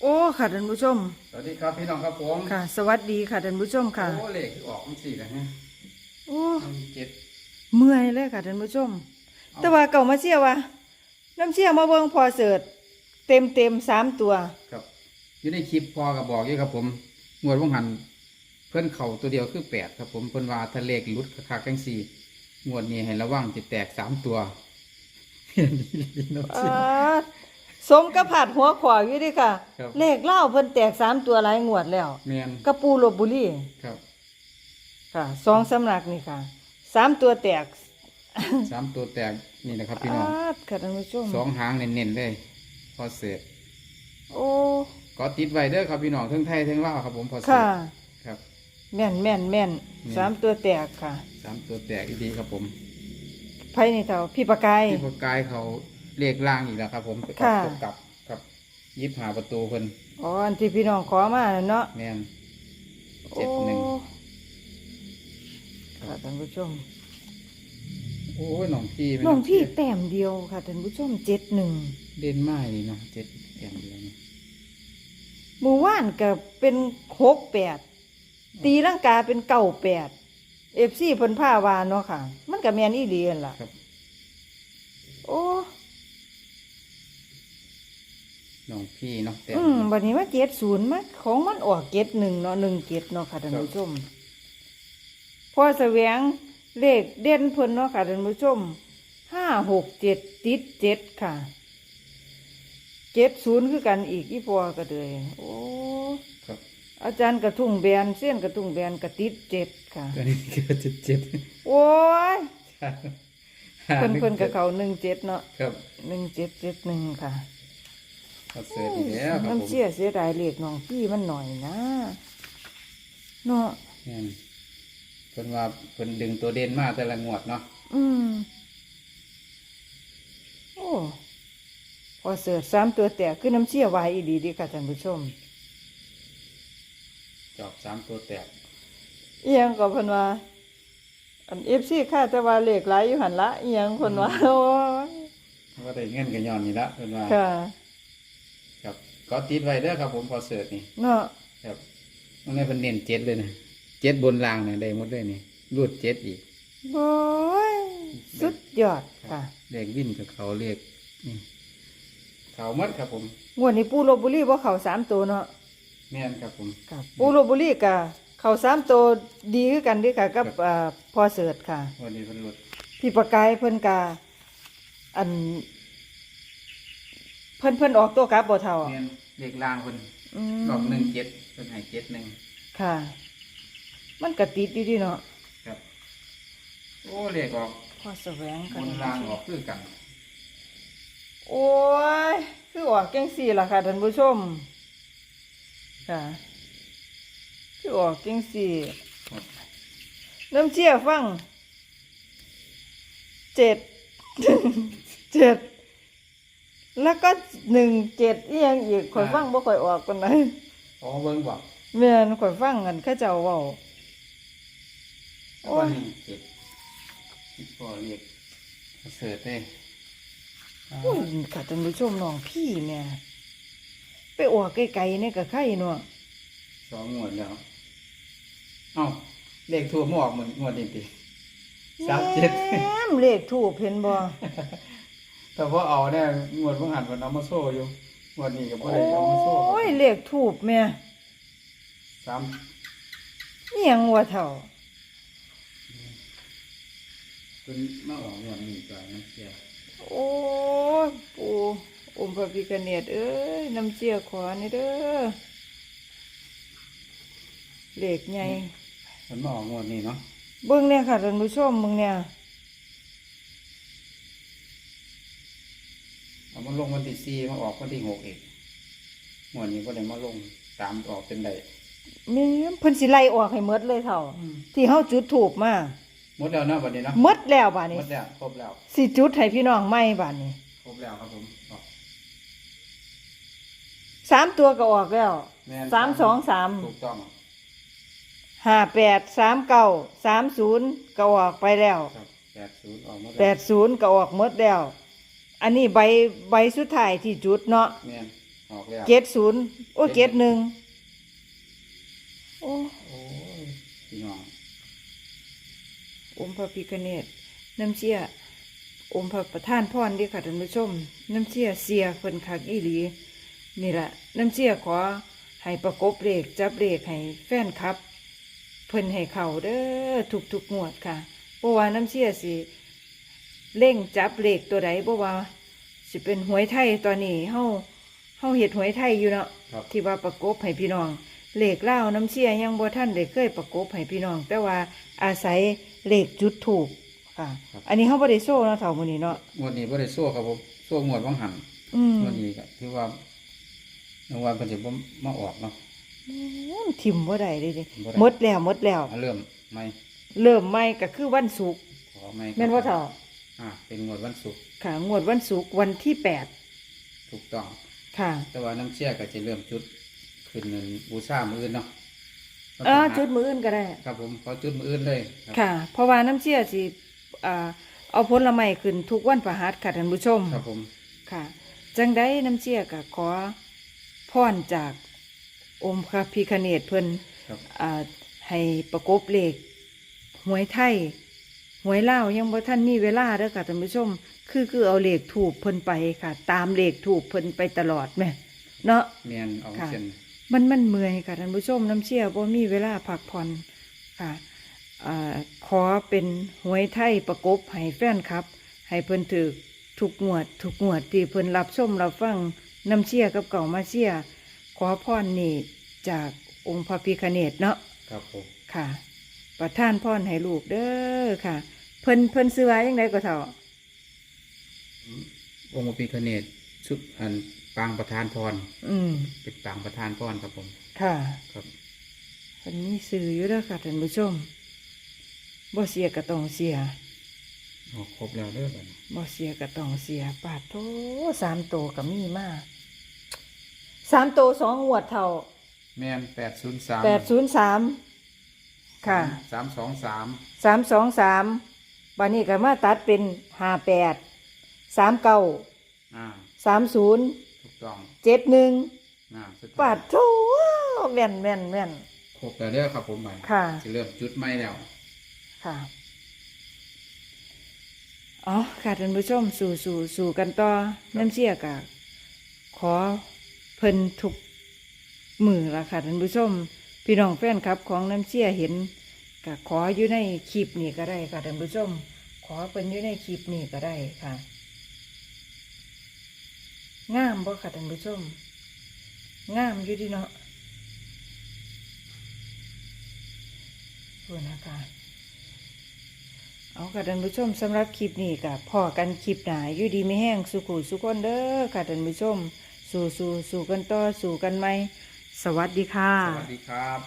โอ้ค่ะท่านผู้ชม สวัสดีครับพี่น้องครับผมค่ะ สวัสดีค่ะท่านผู้ชมค่ะ โอ้เลขที่ออกมันสี่นะฮะโอ้มันเจ็ดเมื่อยเลยค่ะท่านผู้ชม แต่ว่าเก่ามาเชื่อว่าน้ำเชื่อมาเบิ่งพอเสิร์ตเต็มเต็มๆสามตัว ครับ อยู่ในคลิปพอกับบอกอยู่ครับผมงวดว่างหันเพื่อนเข่าตัวเดียวคือแปดครับผมเพื่อนว่าทะเลขหลุดคักๆจังสี่งวดนี้ให้ระวังจะแตกสามตัวเพี้ยนนี่เนาะอ่า สมกระผัดหัวขวาอยู่เดิค่ะ ครับ เลขเล่าเพิ่นแตกสามตัวหลายงวดแล้วแมนกระปูลบบุรีครับค่ะสองสำนักนี่ค่ะสามตัวแตกสามตัวแตกนี่นะครับพี่น้องอาดค่ะท่านผู้ชมสองหางเน้นๆเลยพอเสร็จโอ้ก็ติดไว้เด้อครับพี่น้องทั้งไทยทั้งลาวครับผมพอเสร็จค่ะ ครับ แม่นแม่นแม่นแม่น สามตัวแตกค่ะสามตัวแตกอีกดีครับผมไพ่นี่เท่าพี่ประกาย ที่ประกายเขา เรียกล่างอีกแล้วครับ ผมไปค่ะตกกลับครับยิบหาประตูเพิ่นอ๋ออันที่พี่น้องขอมาน่ะเนาะแม่น เจ็ดหนึ่ง โอ้ค่ะท่านผู้ชมโอ้ยน้องพี่น้องพี่แต้มเดียวค่ะท่านผู้ชมเจ็ดหนึ่งเด่นมากนี่เนาะเจ็ดแต้มเดียวนี่หมู่ว่านก็เป็นหกแปดตีร่างกาเป็นเก้าแปดเอฟซีเพิ่นผ้าวาเนาะค่ะ มันก็แมนอีเลียนล่ะ ครับ โอ้ น้องพี่เนาะแต้มอืมบัดนี้ว่าเจ็ดศูนย์มาของมันออกเจ็ดหนึ่งเนาะหนึ่งเจ็ดเนาะค่ะท่านผู้ชมพอแสวงเลขเด่นเพิ่นเนาะค่ะท่านผู้ชมห้าหกเจ็ดติดเจ็ดค่ะเจ็ดศูนย์คือกันอีกอีพอก็เลยโอ้ครับอาจารย์กระทุ่งแบนเส้นกระทุ่งแบนกระติดเจ็ดค่ะอันนี้ก็เจ็ดเจ็ดโอ้ยเพิ่นเพิ่นกับเขาหนึ่งเจ็ดเนาะครับหนึ่งเจ็ดเจ็ดหนึ่งค่ะ เขาเสร็จอีกแล้วครับผมน้ำเชี่ยเสียดายเลขน้องพี่มันหน่อยนะเนาะแม่นเพิ่นว่าเพิ่นดึงตัวเด่นมาแต่ละงวดเนาะอืม โอ้พอเสิร์ชสามตัวแตกคือน้ำเชี่ยวายอีดีดีค่ะท่านผู้ชม จอบสามตัวแตกเอียงก็เพิ่นว่า อันเอฟซีค่าแต่ว่าเลขหลายอยู่หันละเอียงเพิ่นว่าโอ้ยว่าได้เงินกันย้อนนี่ละเพิ่นว่า ค่ะครับ ก็ติดไว้เด้อครับผมพอเสิร์ชนี่เนาะครับมันนี้เป็นเน้นเจ็ดเลยนะเจ็ดบนรางเนี่ยได้หมดเลยนี่รูดเจ็ดอีกโอ้ยสุดยอดค่ะเลขวิ่นกับเขาเลขนี่เขาหมัดครับผมงวดนี้ปูโรบุรีบ่เข้าสามตัวเนาะแม่นครับผมค่ะปูโรบุรีก็เข้าสามตัวดีคือกันเด้อค่ะกับครับอ่าพอเสิร์ชค่ะวันนี้เป็นรถพี่ประกายเพิ่นกาอัน เพิ่นเพิ่นออกตัวกลับบ่เท่าแม่น เลขรางคนอืมดอกหนึ่งเจ็ดเป็นให้เจ็ดหนึ่งค่ะ มันก็ติดอยู่ดีเนาะครับ โอ้เลขออกพอแสวงบกันนรางออกคือกันโอ้ยคือออกจังสี่ล่ะค่ะท่านผู้ชม ค่ะ คือออกจังสี่ครับน้ำเชี่ยฟังเจ็ด เจ็ด แล้วก็หนึ่งเจ็ดอีหยังอีกข่อยฟังบ่ข่อยออกปานใดอ๋อเบิ้งบอกแม่นข่อยฟังกันเข้าเจ้าเว้าโอ้ว่ายนี่เจ็ดที่พ่อเรียกเสิร์ชเด้อ่าอุ้ยค่ะท่านผู้ชมน้องพี่แม่ไปออกไกลๆเนี่ยก็ไข่เนาะสองงวดแล้วเอ้าเลขทั่วหมออกเหมือนงวดนี้ติสามเจ็ดแม่มเลขถูกเห็นบ่ แต่ว่าเอาเนี่ยงวดเพิ่งหันวันเอามาโซ่อยู่งวดนี้ก็บ่โอได้เอามาโซ่ครั้ยบเลขถูกแม่สามอิหยังวะเท่าเป็นมาออกงวดนี้ก่อนนะเสียโอ้ยปูอมพระพิกเนตเอ้ยน้ำเจียขวานี่เด้อเลขใหญ่มันมาออกงวดนี้เนาะเบิ่งเนี่ยค่ะท่านผู้ชมเบิ่งเนี่ย เอา มาลงวันที่สี่มาออกวันที่หกอีกงวดนี้ก็ได้มาลงตามออกเป็นไดแม่มเพิ่นสิไล่ออกให้หมดเลยเท่า ที่เฮาจุดถูกมาหมดแล้วเนาะวันนี้เนาะหมดแล้วบาดหนี้มดแล้วครบแล้วสิจุดให้พี่น้องใหม่บาดนี้ครบแล้วครับผมออกสามตัวก็ออกแล้วแม่นสามสองสามถูกต้องห้าแปดสามเก้าสามศูนย์ก็ออกไปแล้วครับแปดศูนย์ออกหมดแปดศูนย์ก็ออกหมดแล้ว อันนี้ใบใบสุดท้ายที่จุดเนาะแม่นอออกแล้วเจ็ดศูนย์โอ้เจ็ดหนึ่งโอ้โอ้ยพี่น้องอมพระพิคเนตน้ำเชี่ยอมพระประธานพรเดีค่ะท่านผู้ชม น้ำเชี่ยเสียเพิ่นคักอีหลีนี่แหละน้ำเชี่ยขอให้ประกบเลขจับเลขให้แฟนครับ เพิ่นให้เข่าเด้อทุกทุกๆงวดค่ะเพราะว่าน้ำเชี่ยสิ เร่งจับเลขตัวใดเพราะว่าสิเป็นหวยไทยตอนนี้เฮาเฮาเฮ็ดหวยไทยอยู่เนาะครับ ที่ว่าประกบให้พี่น้องเลขเล่าวน้ำเชี่ยยังบ่ท่านได้เคยประกบให้พี่น้อง แต่ว่าอาศัยเลขจุดถูกค่ะอันนี้เขาบ่ได้โซ่เนาะเถ่ามื้อนี้เนาะงวดนี้บ่ได้โซ่ครับผมโซ่งวดว่างหันอืมงวดนี้ก็ถือว่าในวันเพิ่นสิบ่มาออกเนาะ ทิมบ่ได้เลยเดิบ่ได้ หมดแล้วหมดแล้ว เอาเริ่มไหมเริ่มใหม่ก็คือวันศุกร์ขอไหมแม่นว่าเถ่า อ่าเป็นงวดวันศุกร์ค่ะ งวดวันศุกร์วันที่แปดถูกต้อง ค่ะ แต่ว่าน้ำเชี่ยก็จะเริ่มจุดขึ้นเงินบูชามื้ออื่นเนาะเออจุดมื้ออื่นก็ได้ ครับผมขอจุดมื้ออื่นเลยครับค่ะ เพราะว่าน้ำเชี่ยสิอ่าเอาผลไม้ขึ้นทุกวันพฤหัสค่ะท่านผู้ชม ครับผม ค่ะ จังได้น้ำเชี่ยก็ขอพรจากองค์พระพิคเนตเพิ่นครับอ่าให้ประกบเลขหวยไทย หวยเล่าวยังบ่ท่านมีเวลาเด้อค่ะท่านผู้ชม คือคือเอาเลขถูกเพิ่นไปค่ะ ตามเลขถูกเพิ่นไปตลอดแหม่เนาะแม่นเอาค่ะเส้นมันมันเมื่อยค่ะท่านผู้ชมน้ำเชี่ยบ่มีเวลาพักผ่อนค่ะอ่าขอเป็นหวยไทยประกบให้แฟนครับ ให้เพิ่นถือทุกงวดทุกงวดที่เพิ่นรับชมรับฟังน้ำเชี่ยกับเก่ามาเชี่ยขอพรนี่จากองค์พระพิคเนตเนาะ ครับผม ค่ะ ประท่านพรให้ลูกเด้อค่ะ เพิ่นเพิ่นซื้อไว้ยังไงก็เท่าองค์พระพิฆเนศชุดอันปางประธานพรอืมเป็นปางประธานพรครับผมค่ะครับเพิ่นมีซื้ออยู่เด้อค่ะท่านผู้ชมบ่เสียก็ต้องเสียเอาครบแล้วเด้อบัดนี้บ่เสียก็ต้องเสียปาดโถสามโตก็มีมาสามโตสองงวดเท่า แม่นแปดศูนย์สามแปดศูนย์สามค่ะสามสองสามสามสองสาม บันนี้ก็มาตัดเป็นห้าแปดสามเก้าอ่าสามศูนย์ถูกต้องเจ็ดหนึ่งอ่าสุดท้ายปาดโถแม่นแม่นแม่นครบแล้วเด้อครับผมบัดค่ะ จะเริ่มจุดไม่แล้ว ค่ะ อ๋อ ค่ะท่านผู้ชม สู่สู่สู่กันต่อ น้ำเชี่ยกะขอเพิ่นทุกมือละค่ะท่านผู้ชม พี่น้องแฟนครับของน้ำเชี่ยเห็น กะขออยู่ในคลิปนี้ก็ได้ค่ะท่านผู้ชม ขอเป็นอยู่ในคลิปนี้ก็ได้ค่ะ งามบ่ค่ะท่านผู้ชม งามอยู่ดีเนาะขอบคุณนะคะเอาค่ะท่านผู้ชมสำหรับคลิปนี้กับพอกันคลิปหนาอยู่ดีไม่แห้งสุขุสุขคนเด้อค่ะท่านผู้ชม สู่สู่สู่กันต่อสู่กันไหมสวัสดีค่ะ สวัสดีครับ